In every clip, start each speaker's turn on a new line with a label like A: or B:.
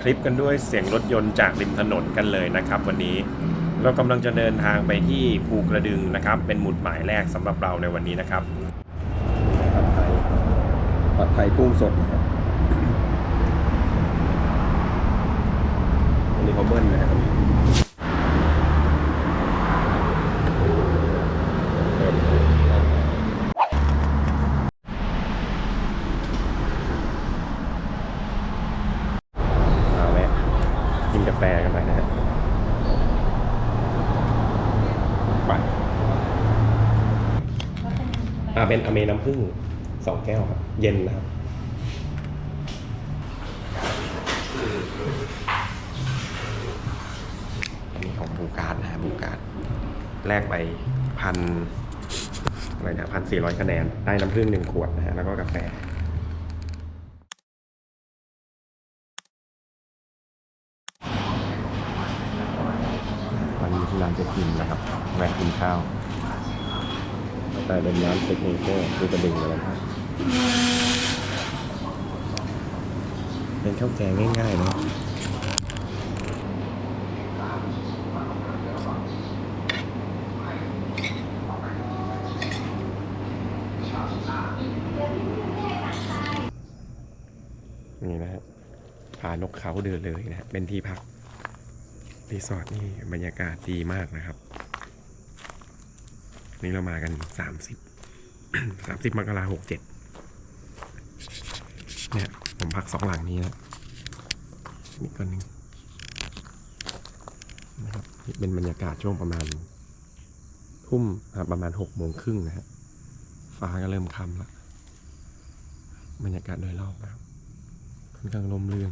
A: คลิปกันด้วยเสียงรถยนต์จากริมถนนกันเลยนะครับ วันนี้เรากำลังจะเดินทางไปที่ภูกระดึงนะครับ เป็นหมุดหมายแรกสำหรับเราในวันนี้นะครับ
B: ผัดไทยผัดไทยกุ้งสดนะครับอันนี้เขาเบิ้ลนะครับเบิ้ลเอาแวะกินกาแฟกันไปนะฮะไปอ่า เป็นอเมน้ำผึ้งสองแก้วครับ เย็นนะครับ อันนี้ของบูการ์ดนะฮะบูการ์ดแลกไปพันอะไรนะพันสี่ร้อยคะแนน ได้น้ำผึ้งหนึ่งขวดนะฮะ แล้วก็กาแฟวันนี้ที่ร้านจะกินนะครับ แวะกินข้าว แต่เป็นร้านเซ็กเนเจอร์คือกระดิ่งเลยนะครับเป็นข้าวแกงง่ายๆเนาะนี่นะครับพานกเขาเดินเลยนะฮะเป็นที่พักรีสอร์ทนี่บรรยากาศดีมากนะครับ นี่เรามากันสามสิบสามสิบมกราหกเจ็ดเนี่ย ผมพักสองหลังนี้นะนี่คนหนึ่งนะครับนี่เป็นบรรยากาศช่วงประมาณทุ่มประมาณหกโมงครึ่งนะฮะฟ้าก็เริ่มค่ำละบรรยากาศโดยรอบนะครับค่อนข้างลมเลื่น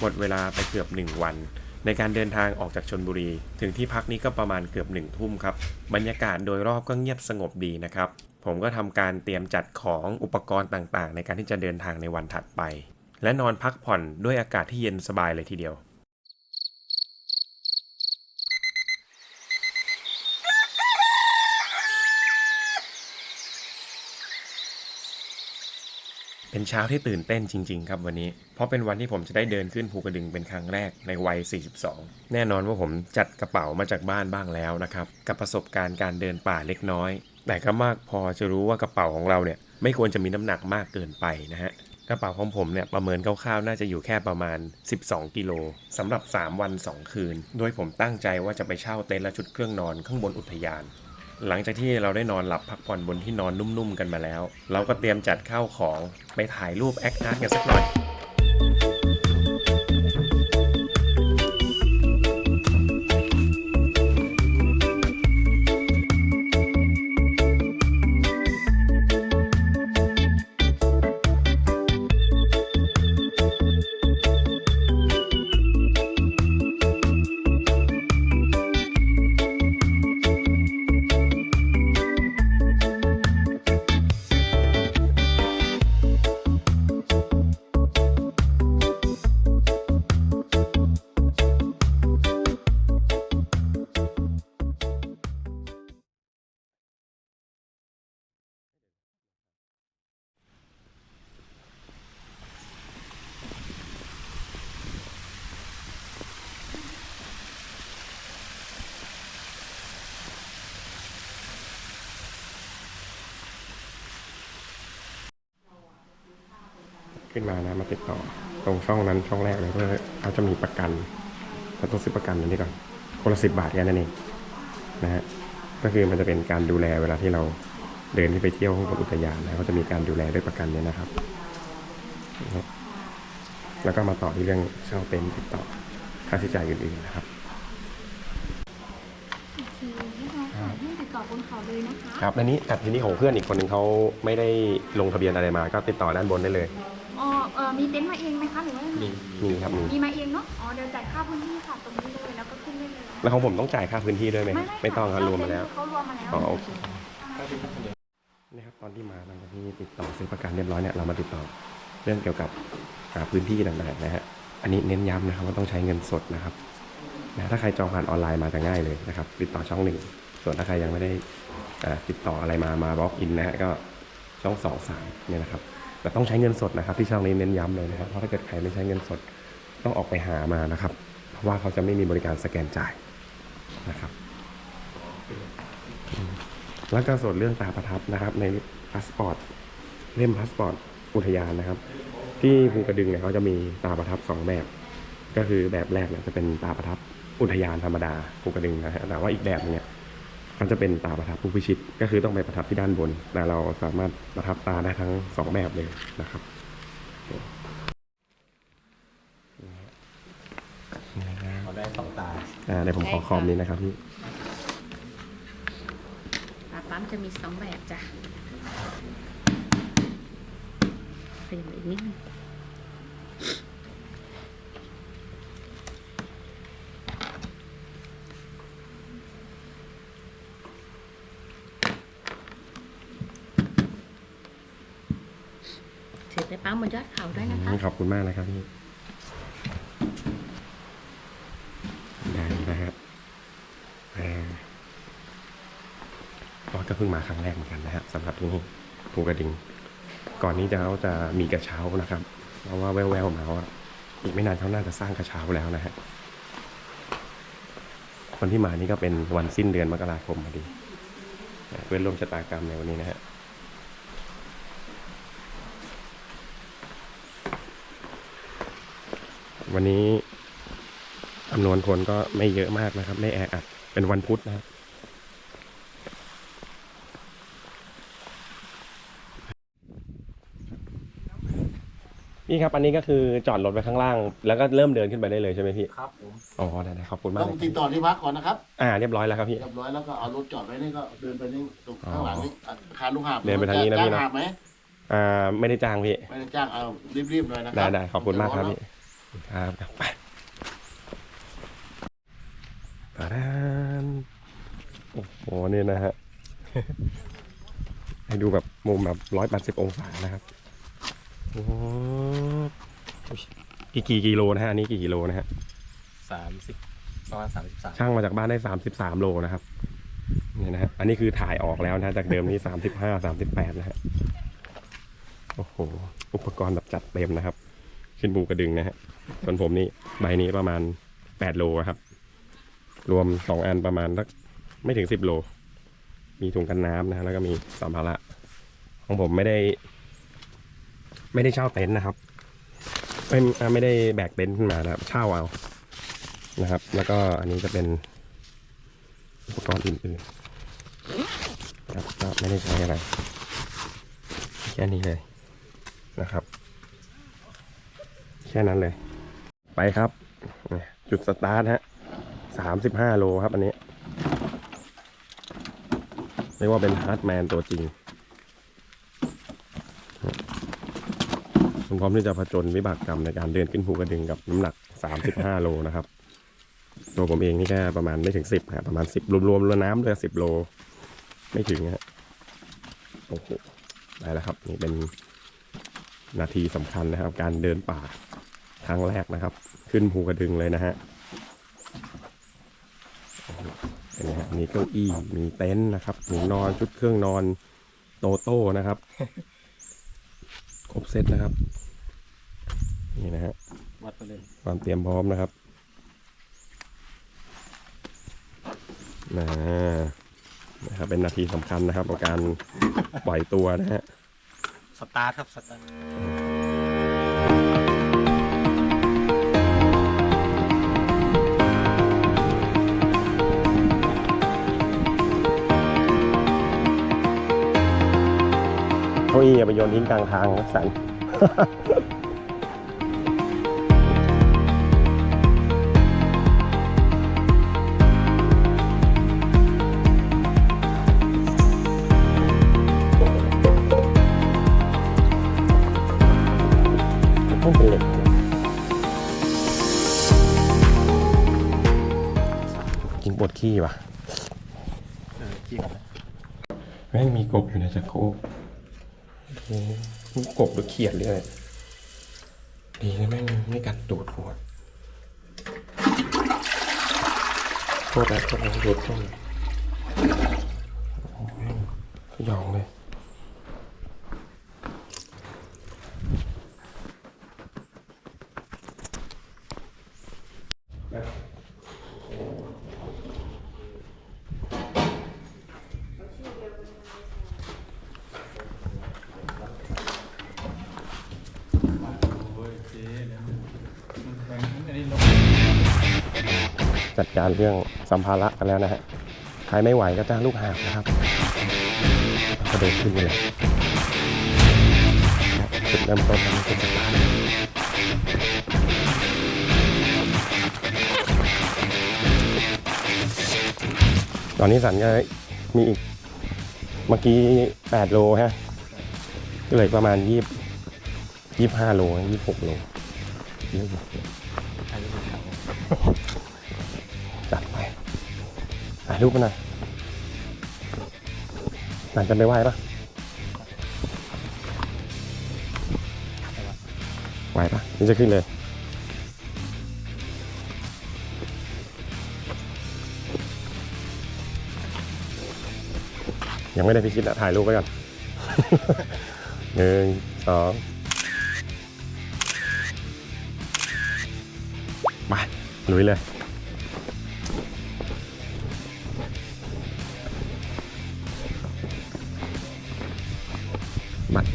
A: หมดเวลาไปเกือบ 1 วัน ในการเดินทางออกจากชนบุรี ถึงที่พักนี้ก็ประมาณเกือบหนึ่งทุ่มครับ บรรยากาศโดยรอบก็เงียบสงบดีนะครับ ผมก็ทำการเตรียมจัดของอุปกรณ์ต่างๆ ในการที่จะเดินทางในวันถัดไป และนอนพักผ่อนด้วยอากาศที่เย็นสบายเลยทีเดียว เป็นเช้าที่ตื่นเต้นจริง ๆ ครับวันนี้ เพราะเป็นวันที่ผมจะได้เดินขึ้นภูกระดึงเป็นครั้งแรกในวัย 42 แน่นอนว่าผมจัดกระเป๋ามาจากบ้านบ้างแล้วนะครับ กับประสบการณ์การเดินป่าเล็กน้อย แต่ก็มากพอจะรู้ว่ากระเป๋าของเราเนี่ยไม่ควรจะมีน้ำหนักมากเกินไปนะฮะกระเป๋าของผมเนี่ยประเมินคร่าวๆ น่าจะอยู่แค่ประมาณ 12 กิโลสำหรับ 3 วัน 2 คืน โดยผมตั้งใจว่าจะไปเช่าเต็นท์และชุดเครื่องนอนข้างบนอุทยาน หลังจากที่เราได้นอนหลับพักผ่อนบนที่นอนนุ่มๆกันมาแล้ว เราก็เตรียมจัดข้าวของไปถ่ายรูปแอคอาร์ตกันสักหน่อย
B: ขึ้นมานะ มาติดต่อตรงช่องนั้นช่องแรกเลยเพื่อเขาจะมีประกันเราต้องซื้อประกันอันนี้ก่อนคนละสิบบาทแค่นั้นเองนะฮะก็คือมันจะเป็นการดูแลเวลาที่เราเดินที่ไปเที่ยวข้างบนอุทยานนะเขาจะมีการดูแลด้วยประกันเนี่ยนะครับนะฮะแล้วก็มาต่อที่เรื่องเช่าเต็นท์ติดต่อค่าใช้จ่ายอื่นๆนะครับ
C: โอเคเรียบร้อยค่ะยื่นติดต่อบนเขาเลยนะคะ
B: ครับอันนี้แต่ทีนี้ของเพื่อนอีกคนหนึ่งเขาไม่ได้ลงทะเบียนอะไรมา ก็ติดต่อด้านบนได้เลย
C: อ๋อเออมีเต็นท์มาเองไหมคะหรือว่ายังไง
B: มีครับมี
C: มีมาเองเนาะอ๋อเดี๋ยวจ่ายค่าพื้นที่ค่ะตรงนี้เลยแล้วก็ขึ้นได้เลย
B: แล้วของผมต้องจ่ายค่าพื้นที่ด้วยไหม
C: ไม่
B: ไม่ต้องครับรวมมาแล้ว
C: เขารวมมาแล้ว
B: อ๋อโอเคนี่ครับตอนที่มาหลังจากที่ติดต่อซื้อประกันเรียบร้อยเนี่ยเรามาติดต่อเรื่องเกี่ยวกับอ่าพื้นที่ต่างๆนะฮะอันนี้เน้นย้ำนะครับว่าต้องใช้เงินสดนะครับนะถ้าใครจองผ่านออนไลน์มาจะง่ายเลยนะครับ ติดต่อช่องหนึ่งส่วนถ้าใครยังไม่ได้อ่าติดต่ออะไรมามาบล็อกอินนะฮะก็ช่องสองสามเนี่ยนะครับ แต่ต้องใช้เงินสดนะครับ ที่ช่องนี้เน้นย้ำเลยนะครับเพราะถ้าเกิดใครไม่ใช้เงินสดต้องออกไปหามานะครับ เพราะว่าเขาจะไม่มีบริการสแกนจ่ายนะครับ แล้วก็ส่วนเรื่องตาประทับนะครับ ในพาสปอร์ตเล่มพาสปอร์ตอุทยานนะครับ ที่ภูกระดึงเนี่ยเขาจะมีตาประทับสองแบบ ก็คือแบบแรกเนี่ยจะเป็นตาประทับอุทยานธรรมดาภูกระดึงนะฮะแต่ว่าอีกแบบนึงเนี่ย มันจะเป็นตาประทับผู้พิชิต ก็คือต้องไปประทับที่ด้านบน แต่เราสามารถประทับตาได้ทั้งสองแบบเลยนะครับนี่นะ
A: เขาได้สองตา
B: อ่าเดี๋ยวผมขอคอมนี้นะครับพี่
D: ตาปั๊มจะมีสองแบบจ้ะเปลี่ยนอีกนิดนึง ได้ปั๊มบนยอดเขาด้วยนะคะ
B: ขอบคุณมากนะครับพี่ได้นะครับอ่าก็เพิ่งมาครั้งแรกเหมือนกันนะครับสำหรับที่นี่ภูกระดึงก่อนนี้จะเขาจะมีกระเช้านะครับ เพราะว่าแววๆมาว่าอีกไม่นานเขาน่าจะสร้างกระเช้าแล้วนะฮะวันที่มานี่ก็เป็นวันสิ้นเดือนมกราคมพอดีเพื่อนร่วมชะตากรรมในวันนี้นะฮะ วันนี้จำนวนคนก็ไม่เยอะมากนะครับ ไม่แออัดเป็นวันพุธนะครับพี่ครับอันนี้ก็คือจอดรถไว้ข้างล่าง แล้วก็เริ่มเดินขึ้นไปได้เลยใช่ไหมพี่
E: ครับผม
B: อ๋อได้ได้ขอบคุณมาก
E: ต้อ
B: เล
E: ง
B: ย
E: ติดต่อที่พักก่อนนะครับ
B: อ่าเรียบร้อยแล้วครับพี่
E: เรียบร้อยแล้วก็เอารถจอดไว้นี่ก็เดินไปนี่ตรง
B: อ๋อ
E: ข้างหลังนี่อาคารลูกหาบ
B: เดินไปทางนี้นะพี่
E: จ้
B: นะ
E: หาบไหม
B: อ่าไม่ได้จ้างพี่
E: ไม่ได้จ้างเอารีบๆหน่อยนะครั
B: ได้ได้ขอบคุณมากครับพี่ ครับไปตาดานโอ้โหนี่นะฮะ ให้ดูแบบมุมแบบร้อยแปดสิบองศานะครับ โอ้โหกี่กี่กิโลนะฮะอันนี้กี่กิโลนะฮะ
A: สามสิบประมาณสามสิบสาม
B: ช่างมาจากบ้านได้สามสิบสามโลนะครับนี่นะฮะอันนี้คือถ่ายออกแล้วนะฮะจากเดิมนี่สามสิบห้าสามสิบแปดนะฮะโอ้โห อุปกรณ์แบบจัดเต็มนะครับ ขึ้นบูกระดึงนะฮะส่วนผมนี่ใบนี้ประมาณแปดโลครับ รวมสองอันประมาณสักไม่ถึงสิบโล มีถุงกันน้ำนะฮะแล้วก็มีสัมภาระของผมไม่ได้ ไม่ได้เช่าเต็นท์นะครับไม่ไม่ได้แบกเต็นท์ขึ้นมานะครับ เช่าเอานะครับ แล้วก็อันนี้จะเป็นอุปกรณ์อื่นๆครับก็ไม่ได้ใช้อะไรแค่นี้เลยนะครับ แค่นั้นเลย ไปครับ จุดสตาร์ทฮะสามสิบห้าโลครับอันนี้เรียกว่าเป็นฮาร์ดแมนตัวจริงผมพร้อมที่จะผจญวิบากกรรมในการเดินขึ้นภูกระดึงกับน้ำหนัก 35 โลนะครับ ตัวผมเองนี่แค่ประมาณไม่ถึง 10ฮะประมาณ 10 รวมรวมรวน้ำเลย10 โล ไม่ถึงฮะโอ้โหได้แล้วครับ นี่เป็น นาทีสำคัญนะครับ การเดินป่าครั้งแรกนะครับ ขึ้นภูกระดึงเลยนะฮะเป็นไงฮะมีเก้าอี้มีเต็นท์นะครับหมูนอนชุดเครื่องนอนโตโต้นะครับ ครบเซตนะครับ นี่นะฮะ
A: วัดไปเลย
B: ความเตรียมพร้อมนะครับนะนะครับเป็นนาทีสำคัญนะครับกับการปล่อยตัวนะฮะ
A: สตาร์ทครับสตาร์ท
B: เก้าอี้อย่าไปโยนทิ้งกลางทางนะสัน กินปวดขี้ป่ะ
A: เออจริง
B: แม่งมีกบอยู่ในชักโครกโอ้โหกบหรือเขียดหรืออะไรดีนะแม่งไม่กัดตูดหัวโทษนะโทษนะโดดจ้องโอ้โหแม่งสยองเลย จัดการเรื่องสัมภาระกันแล้วนะฮะใครไม่ไหวก็จ้างลูกหาบนะครับกระโดดขึ้นเลยจุดเริ่มต้นมันเป็นสตาร์ทตอนนี้สันก็มีอีกเมื่อกี้ 8 โลฮะก็เหลยประมาณ 20 25 โล 26 โลเยอะอยู่ายรูปมาหน่อยหลังจะไปไหว้ปะไหวปะนี่จะขึ้นเลยยังไม่ได้พิชิตอะถ่ายรูปไว้ก่อน หนึ่งสองมาลุยเลย บัตร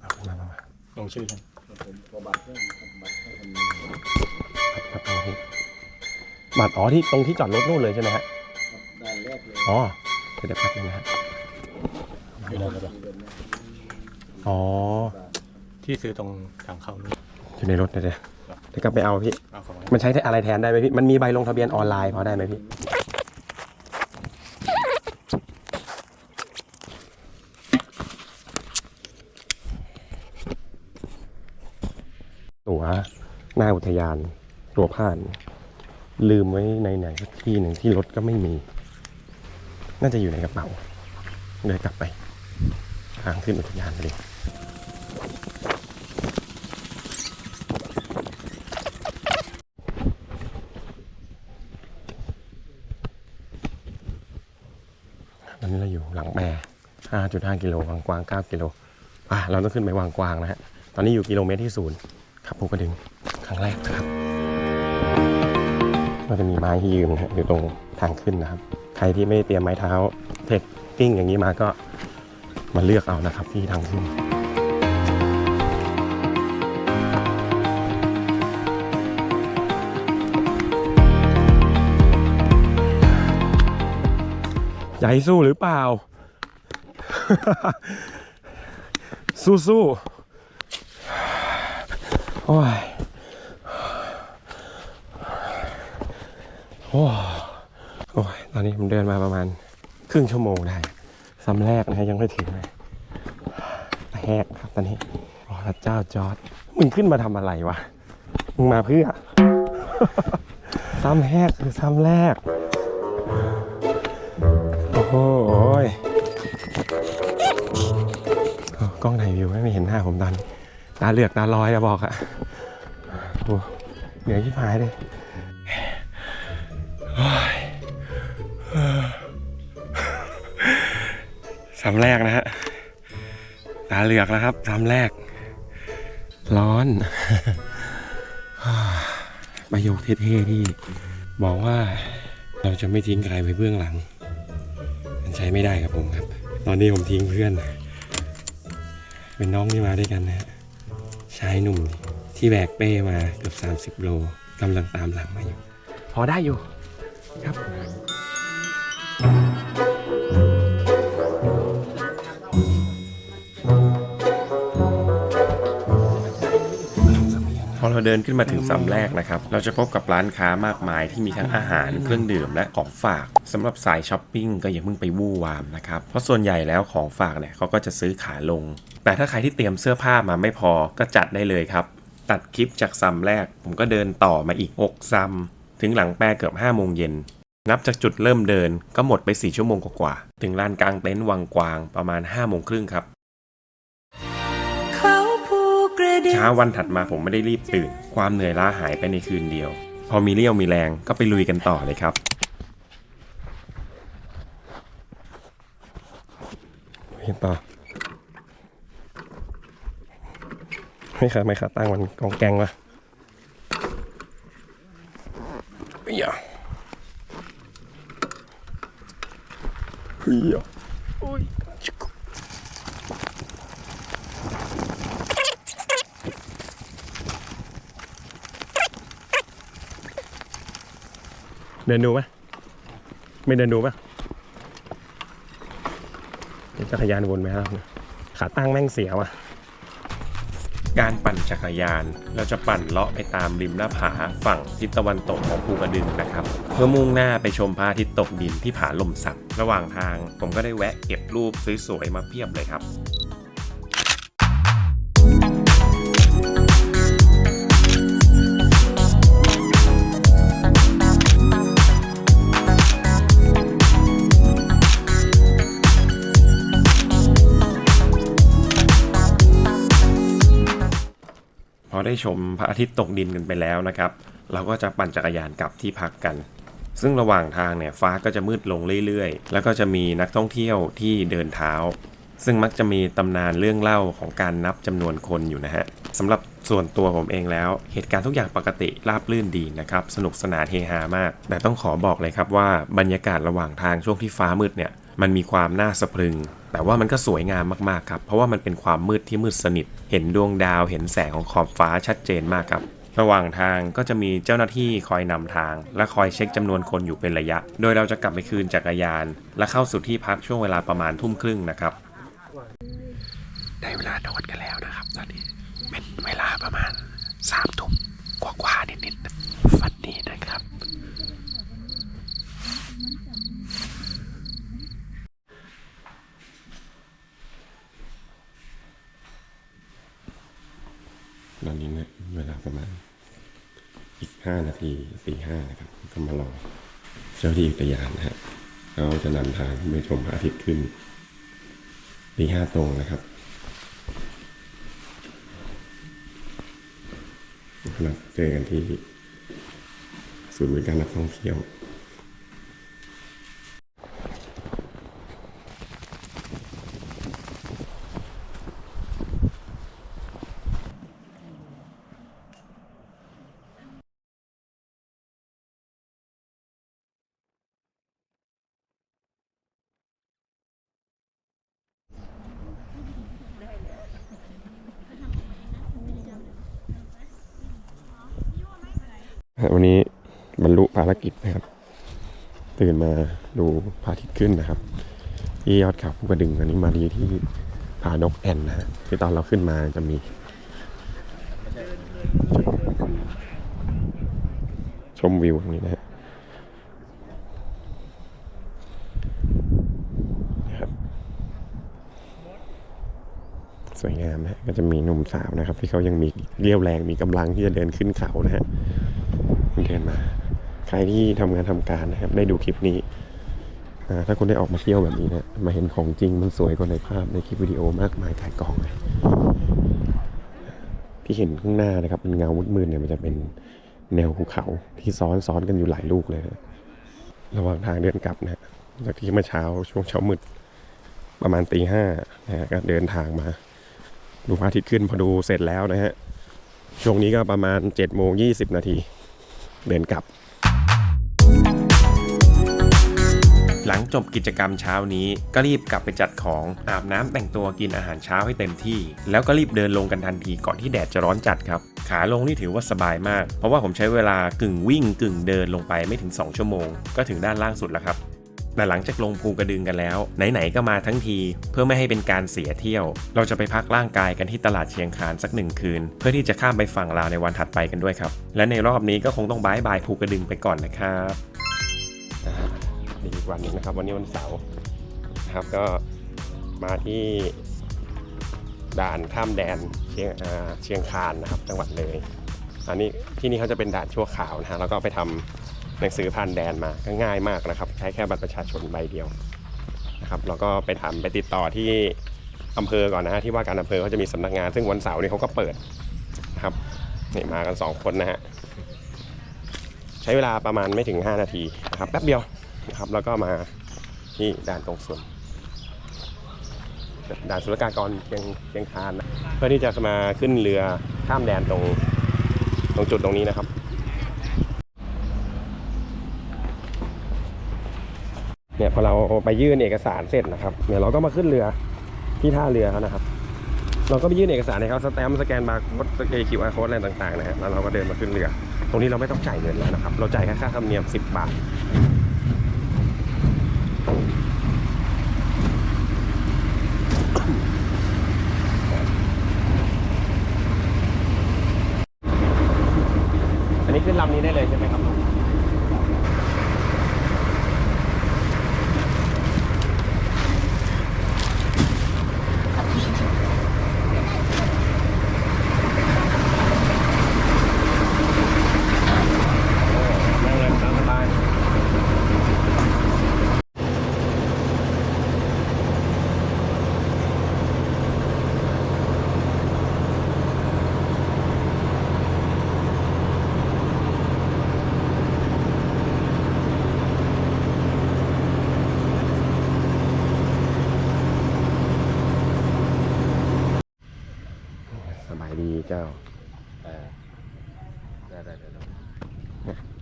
B: เอามามามา
A: ลงชื่อกัน
B: บัตรเอาที่บัตรอ๋อที่ตรงที่จอดรถนู่นเลยใช่ไหมฮะ
E: ด้านแรกเลย
B: อ๋อเดี๋ยวแป๊บนึงนะฮะอ๋อ
A: ที่ซื้อตรงทางเข้านี่
B: อยู่ในรถเดี๋ยวเดี๋ยวเดี๋ยวกลับไปเอาพี่
A: เอาของ
B: มันใช้อะไรแทนได้ไหมพี่ มันมีใบลงทะเบียนออนไลน์พอได้ไหมพี่ ตั๋วหน้าอุทยาน ตั๋วผ่าน ลืมไว้ในไหนสักที่หนึ่งที่รถก็ไม่มี น่าจะอยู่ในกระเป๋าเดินกลับไป ทางขึ้นอุทยานไปเลย ตอนนี้เราอยู่หลังแปร 5.5กิโลวางกวาง 9 กิโลอะเราต้องขึ้นไปวางกวางนะฮะ ตอนนี้อยู่กิโลเมตรที่ศูนย์ขับภูกระดึงครั้งแรกนะครับ ก็จะมีไม้ที่ยืนอยู่ตรงทางขึ้นนะครับ ใครที่ไม่เตรียมไม้เท้าเทคกิ้งอย่างนี้มาก็มาเลือกเอานะครับที่ทางขึ้นใจสู้หรือเปล่า สู้สู้โอ้ยโอ้โอ้ยตอนนี้ผมเดินมาประมาณครึ่งชั่วโมงได้ซ้ำแรกนะ ยังไม่ถึงเลยแหกครับตอนนี้โอ้พระเจ้าจอร์ดมึงขึ้นมาทำอะไรวะ มึงมาเพื่อ ซ้ำแรกคือซ้ำแรก โอ้ กล้องไหนวิวไม่เห็นหน้าผมตอนนี้ตาเหลือกตาลอยอะบอกอะโอ้เหนื่อยที่พายเลยโอ้ยสามแรกนะฮะ ตาเหลือกแล้วครับสามแรก ร้อน ประโยคเท่ๆที่บอกว่าเราจะไม่ทิ้งใครไว้เบื้องหลัง มันใช้ไม่ได้ครับผมครับ ตอนนี้ผมทิ้งเพื่อน เป็นน้องที่มาด้วยกันนะฮะชายหนุ่มที่แบกเป้มาเกือบ30 โลกำลังตามหลังมาอยู่ พอได้อยู่ครับ
A: เราเดินขึ้นมาถึงซ้ำแรกนะครับ เราจะพบกับร้านค้ามากมายที่มีทั้งอาหารเครื่องดื่มและของฝากสำหรับสายช้อปปิ้งก็อย่าเพิ่งไปวู่วามนะครับ เพราะส่วนใหญ่แล้วของฝากเนี่ยเขาก็จะซื้อขาลง แต่ถ้าใครที่เตรียมเสื้อผ้ามาไม่พอก็จัดได้เลยครับ ตัดคลิปจากซ้ำแรก ผมก็เดินต่อมาอีก6ซ้ำถึงหลังแปรเกือบ5โมงเย็นนับจากจุดเริ่มเดินก็หมดไป 4 ชั่วโมงกว่าๆ ถึงลานกลางเต็นท์วังกวางประมาณ5โมงครึ่งครับ
F: เช้า
A: วันถัดมาผมไม่ได้รีบตื่น ความเหนื่อยล้าหายไปในคืนเดียว พอมีเรี่ยวมีแรงก็ไปลุยกันต่อเลยครับ
B: เห็นต่อไม่ค่ะไม่ค่ะตั้งมันกองแกงวะเฮียเฮีย เดินดูไหมไม่เดินดูปะจักรยานวนไหมครับขาตั้งแม่งเสียว่ะ
A: การปั่นจักรยานเราจะปั่นเลาะไปตามริมหน้าผาฝั่งทิศตะวันตกของภูกระดึงนะครับ เพื่อมุ่งหน้าไปชมพระอาทิตย์ตกดินที่ผาลมสักระหว่างทางผมก็ได้แวะเก็บรูปสวยๆมาเพียบเลยครับ ได้ชมพระอาทิตย์ตกดินกันไปแล้วนะครับ เราก็จะปั่นจักรยานกลับที่พักกัน ซึ่งระหว่างทางเนี่ยฟ้าก็จะมืดลงเรื่อยๆ แล้วก็จะมีนักท่องเที่ยวที่เดินเท้า ซึ่งมักจะมีตำนานเรื่องเล่าของการนับจำนวนคนอยู่นะฮะสำหรับส่วนตัวผมเองแล้ว เหตุการณ์ทุกอย่างปกติราบรื่นดีนะครับ สนุกสนานเฮฮามาก แต่ต้องขอบอกเลยครับว่าบรรยากาศระหว่างทางช่วงที่ฟ้ามืดเนี่ยมันมีความน่าสะพรึง แต่ว่ามันก็สวยงามมากๆครับ เพราะว่ามันเป็นความมืดที่มืดสนิท เห็นดวงดาว เห็นแสงของขอบฟ้าชัดเจนมากครับระหว่างทางก็จะมีเจ้าหน้าที่คอยนำทาง และคอยเช็คจำนวนคนอยู่เป็นระยะ โดยเราจะกลับไปคืนจักรยาน และเข้าสู่ที่พักช่วงเวลาประมาณทุ่มครึ่งนะครับ
B: ได้เวลานอนกันแล้วนะครับ ตอนนี้เป็นเวลาประมาณสามทุ่มกว่าๆนิดๆฝันดีนะครับ ตอนนี้เนี่ยเวลาประมาณอีกห้านาทีสี่ห้านะครับ ก็มารอเจ้าที่อุทยานนะฮะเขาจะนำทางไปชมพระอาทิตย์ขึ้นตีห้าตรงนะครับนัดเจอกันที่ศูนย์บริการนักท่องเที่ยว วันนี้บรรลุภารกิจนะครับ ตื่นมาดูพระอาทิตย์ขึ้นนะครับ ที่ยอดเขาภูกระดึงอันนี้มาดีที่ผานกแอนนะฮะที่ตอนเราขึ้นมาจะมี ชมวิวตรงนี้นะฮะนะครับสวยงามนะฮะก็จะมีหนุ่มสาวนะครับ ที่เขายังมีเรี่ยวแรงมีกำลังที่จะเดินขึ้นเขานะฮะ เดินมา ใครที่ทำงานทำการนะครับ ได้ดูคลิปนี้ ถ้าคุณได้ออกมาเที่ยวแบบนี้นะ มาเห็นของจริงมันสวยกว่าในภาพในคลิปวิดีโอมากมายกายกองเลยที่เห็นข้างหน้านะครับเป็นเงามืดๆเนี่ยมันจะเป็นแนวภูเขาที่ซ้อนซ้อนกันอยู่หลายลูกเลยนะระหว่างทางเดินกลับนะจากที่เมื่อเช้าช่วงเช้ามืดประมาณตีห้านะฮะก็เดินทางมา ดูพระอาทิตย์ขึ้นพอดูเสร็จแล้วนะฮะช่วงนี้ก็ประมาณ7จ็ดโมงยี่สิบนาที เดินกลับ
A: หลังจบกิจกรรมเช้านี้ก็รีบกลับไปจัดของอาบน้ำแต่งตัวกินอาหารเช้าให้เต็มที่ แล้วก็รีบเดินลงกันทันทีก่อนที่แดดจะร้อนจัดครับ ขาลงนี่ถือว่าสบายมาก เพราะว่าผมใช้เวลากึ่งวิ่งกึ่งเดินลงไปไม่ถึง 2 ชั่วโมง ก็ถึงด้านล่างสุดแล้วครับ แต่หลังจากลงภูกระดึงกันแล้ว ไหนๆก็มาทั้งที เพื่อไม่ให้เป็นการเสียเที่ยว เราจะไปพักร่างกายกันที่ตลาดเชียงคานสักหนึ่งคืน เพื่อที่จะข้ามไปฝั่งลาวในวันถัดไปกันด้วยครับ และในรอบนี้ก็คงต้องบายบายภูกระดึงไปก่อนนะครับ
B: อีกวันหนึงนะครับ วันนี้วันเสาร์นะครับก็มาที่ด่านข้ามแดนเชียงเชียงคานนะครับ จังหวัดเลย อันนี้ที่นี่เขาจะเป็นด่านชั่วคราวนะฮะแล้วก็ไปทำ หนังสือผ่านแดนมาก็ง่ายมากนะครับ ใช้แค่บัตรประชาชนใบเดียวนะครับแล้วก็ไปทำไปติดต่อที่อำเภอก่อนนะฮะที่ว่าการอำเภอเขาจะมีสำนักงาน ซึ่งวันเสาร์นี่เขาก็เปิดนะครับนี่มากันสองคนนะฮะใช้เวลาประมาณไม่ถึง 5 นาทีนะครับแป๊บเดียวนะครับแล้วก็มาที่ด่านตรงส่วนด่านศุลกากรเชียงเชียงคานนะเพื่อที่จะมาขึ้นเรือข้ามแดนตรงตรงจุดตรงนี้นะครับ เนี่ยพอเราไปยื่นเอกสารเสร็จนะครับเนี่ยเราก็มาขึ้นเรือที่ท่าเรือเขานะครับ เราก็ไปยื่นเอกสารให้เขาสแตมป์สแกนบาร์โค้ดสแกนคิวอาร์โค้ดอะไรต่างๆนะฮะแล้วเราก็เดินมาขึ้นเรือ ตรงนี้เราไม่ต้องจ่ายเงินแล้วนะครับ เราจ่ายแค่ค่าธรรมเนียม 10 บาท อันนี้ขึ้นลำนี้ได้เลยใช่ไหมครับ นั่งเลยตามสบายสบายดีเจ้า
F: เออได้ได้ได้ได้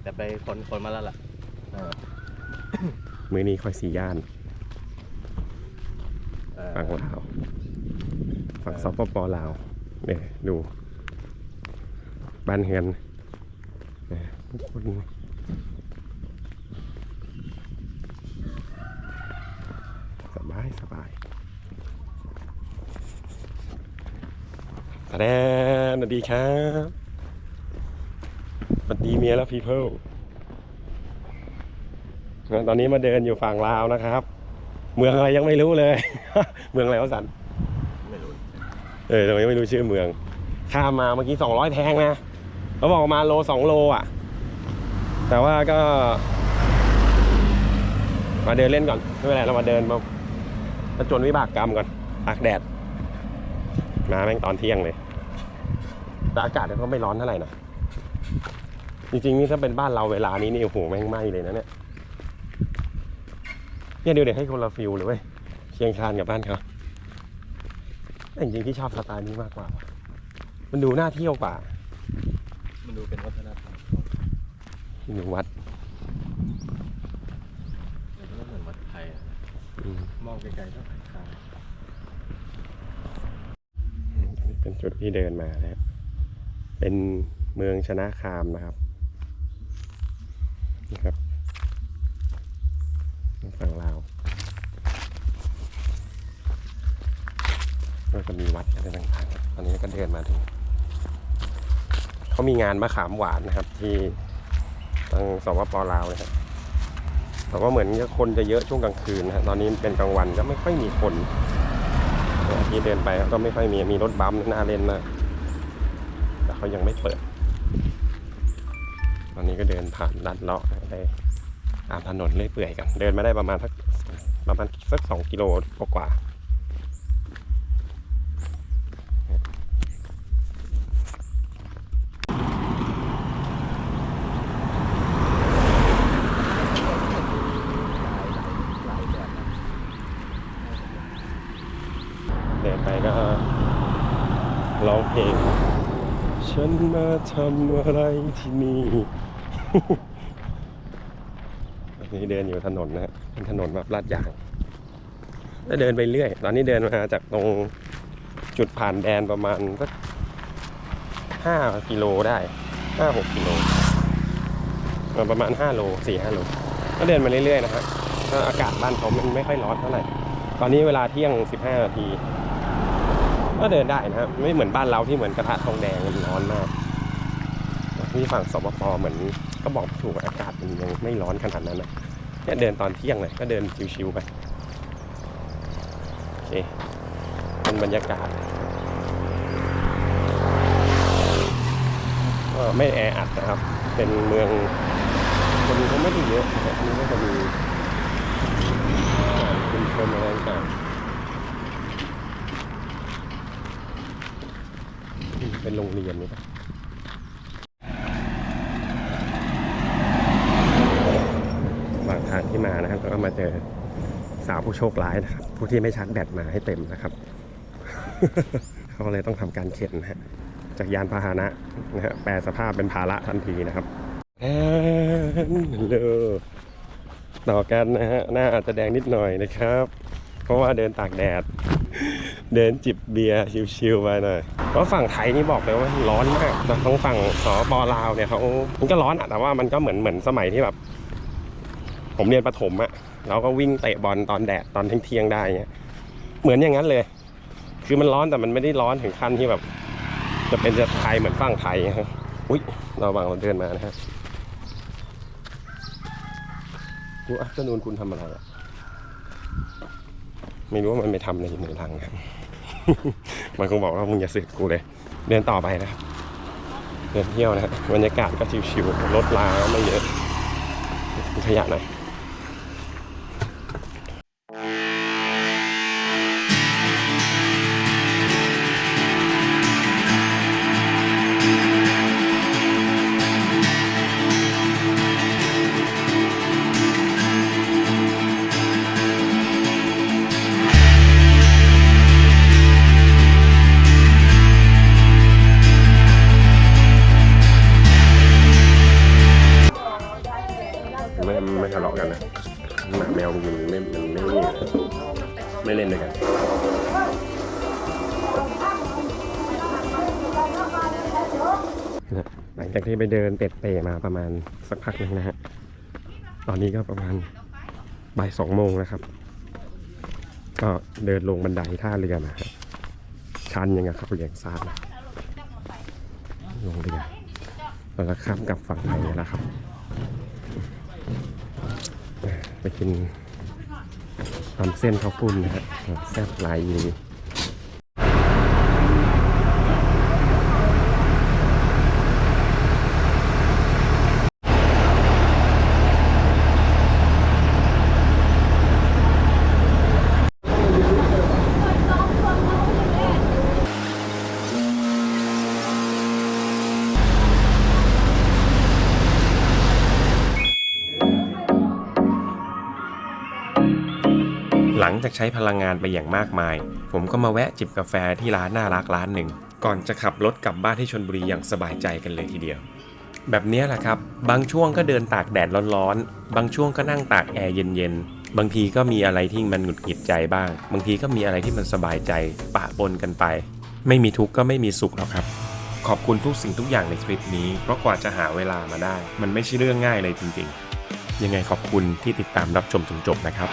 F: แต่ไป คนคนมาแล้วล่ะเออ
B: มือนี้ค่อยสีย่าน
F: เออ
B: ฝั่งลาว ฝั่งสปปลาวเนี่ยดู บ้านเฮือนเนี่ยทุกคนสบายสบายตาแดนสวัสดีครับสวัสดีเมียและพีเพิล ตอนนี้มาเดินอยู่ฝั่งลาวนะครับ เมืองอะไรยังไม่รู้เลย เมืองอะไรวะสัน
F: ไม่รู้
B: เออเรายังไม่รู้ชื่อเมือง ข้ามมาเมื่อกี้สองร้อยแพงนะเขาบอกมาโลสองโลอะ แต่ว่าก็ มาเดินเล่นก่อนไม่เป็นไรเรามาเดินมาประจนวิบากกรรมก่อนตากแดดมาแม่งตอนเที่ยงเลยแต่อากาศก็ไม่ร้อนเท่าไหร่นะจริงๆนี่ถ้าเป็นบ้านเราเวลานี้นี่โอ้โหแม่งไหม้เลยนะเนี่ย เนี่ยดูเด็กให้คนละฟิลเลยเว้ยเชียงคานกับบ้านเขาแต่จริงๆที่ชอบสไตล์นี้มากกว่า มันดูน่าเที่ยวกว่า
F: มันดูเป็นวัฒนธรรม
B: อยู่วัด
F: มันก็เหมือนวัดไทยอะ
B: อืม
F: มองไกลๆก็คล้าย
B: อันนี้เป็นจุดที่เดินมานะครับ เป็นเมืองชนะคามนะครับ นะครับ ฝั่งลาวก็จะมีวัดอะไรต่างๆตอนนี้ก็เดินมาถึง เขามีงานมะขามหวานนะครับ ที่ทางสปปลาวนะครับแต่ว่าเหมือนคนจะเยอะช่วงกลางคืนนะตอนนี้เป็นกลางวันก็ไม่ค่อยมีคนที่เดินไปก็ไม่ค่อยมีมีรถบัมป์หน้าเล่นมาแต่เขายังไม่เปิด ตอนนี้ก็เดินผ่านลัดเลาะไป ตามถนนเรื่อยเปื่อยกัน เดินมาได้ประมาณสักประมาณสักสองกิโลกว่าเดินไปก็ร้องเพลง ฉันมาทำอะไรที่นี่ นนี้เดินอยู่ถนนนะฮะเป็นถนนแบบลาดยางแล้วเดินไปเรื่อย ตอนนี้เดินมาจากตรงจุดผ่านแดนประมาณสักห้ากิโลได้ห้าหกกิโลประมาณห้าโลสี่ห้าโลก็เดินมาเรื่อยๆนะฮะก็อากาศบ้านเขามันไม่ค่อยร้อนเท่าไหร่ตอนนี้เวลาเที่ยงสิบห้านาทีก็เดินได้นะครับไม่เหมือนบ้านเราที่เหมือนกระทะทองแดงมันร้อนมากที่ฝั่งสปปเหมือน ก็บอกถูกอากาศมันยังไม่ร้อนขนาดนั้นนะเนี่ยเดินตอนเที่ยงเลยก็เดินชิวๆไปโอเคเป็นบรรยากาศก็ไม่แออัดนะครับ เป็นเมืองคนก็ไม่ได้เยอะนะครับอันนี้ก็จะมีชุมชนอะไรต่างๆเป็นโรงเรียนนี่ปะระหว่างทางที่มานะครับก็มาเจอสาว ผู้โชคร้ายนะครับ ผู้ที่ไม่ชาร์จแบตมาให้เต็มนะครับ เขาเลยต้องทำการเข็นนะฮะจากยานพาหนะนะฮะแปลสภาพเป็นภาระทันทีนะครับแอนเลต่อกันนะฮะหน้าอาจจะแดงนิดหน่อยนะครับ เพราะว่าเดินตากแดด เดินจิบเบียร์ชิลๆไปหน่อยเพราะฝั่งไทยนี่บอกเลยว่าร้อนมากแต่ทางฝั่งสปลาวเนี่ยเขามันก็ร้อนอะแต่ว่ามันก็เหมือนเหมือนสมัยที่แบบ ผมเรียนประถมอะเราก็วิ่งเตะบอลตอนแดดตอนเที่ยงๆได้เงี้ยเหมือนอย่างนั้นเลย คือมันร้อนแต่มันไม่ได้ร้อนถึงขั้นที่แบบ จะเป็นจะไทยเหมือนฝั่งไทยนะครับอุ้ยระวังเราเดินมานะฮะกูอะก็นูนคุณทำอะไรอะไม่รู้ว่ามันไปทำอะไรอยู่ในรังครับมันคงบอกว่ามึงอย่าเสึกกูเลย เดินต่อไปนะครับเดินเที่ยวนะฮะบรรยากาศก็ชิวๆรถลาไม่เยอะขยะหน่อย ไปเดินเป็ดเปมาประมาณสักพักหนึ่งนะฮะ ตอนนี้ก็ประมาณบ่ายสองโมงนะครับ ก็เดินลงบันไดท่าเรือมาชันยังกับเขาเรียงซานลงเรือแล้วก็ข้ามกลับฝั่งไทยแล้วครับ ไปกินตำเส้นข้าวปุ้นนะฮะแซ่บหลายอี
A: จากใช้พลังงานไปอย่างมากมาย ผมก็มาแวะจิบกาแฟที่ร้านน่ารักร้านหนึ่ง ก่อนจะขับรถกลับบ้านที่ชนบุรีอย่างสบายใจกันเลยทีเดียว แบบนี้แหละครับ บางช่วงก็เดินตากแดดร้อนๆ บางช่วงก็นั่งตากแอร์เย็นๆ บางทีก็มีอะไรที่มันหงุดหงิดใจบ้าง บางทีก็มีอะไรที่มันสบายใจปะปนกันไป ไม่มีทุกข์ก็ไม่มีสุขหรอกครับ ขอบคุณทุกสิ่งทุกอย่างในทริปนี้ เพราะกว่าจะหาเวลามาได้ มันไม่ใช่เรื่องง่ายเลยจริงๆ ยังไงขอบคุณที่ติดตามรับชมจนจบนะครับ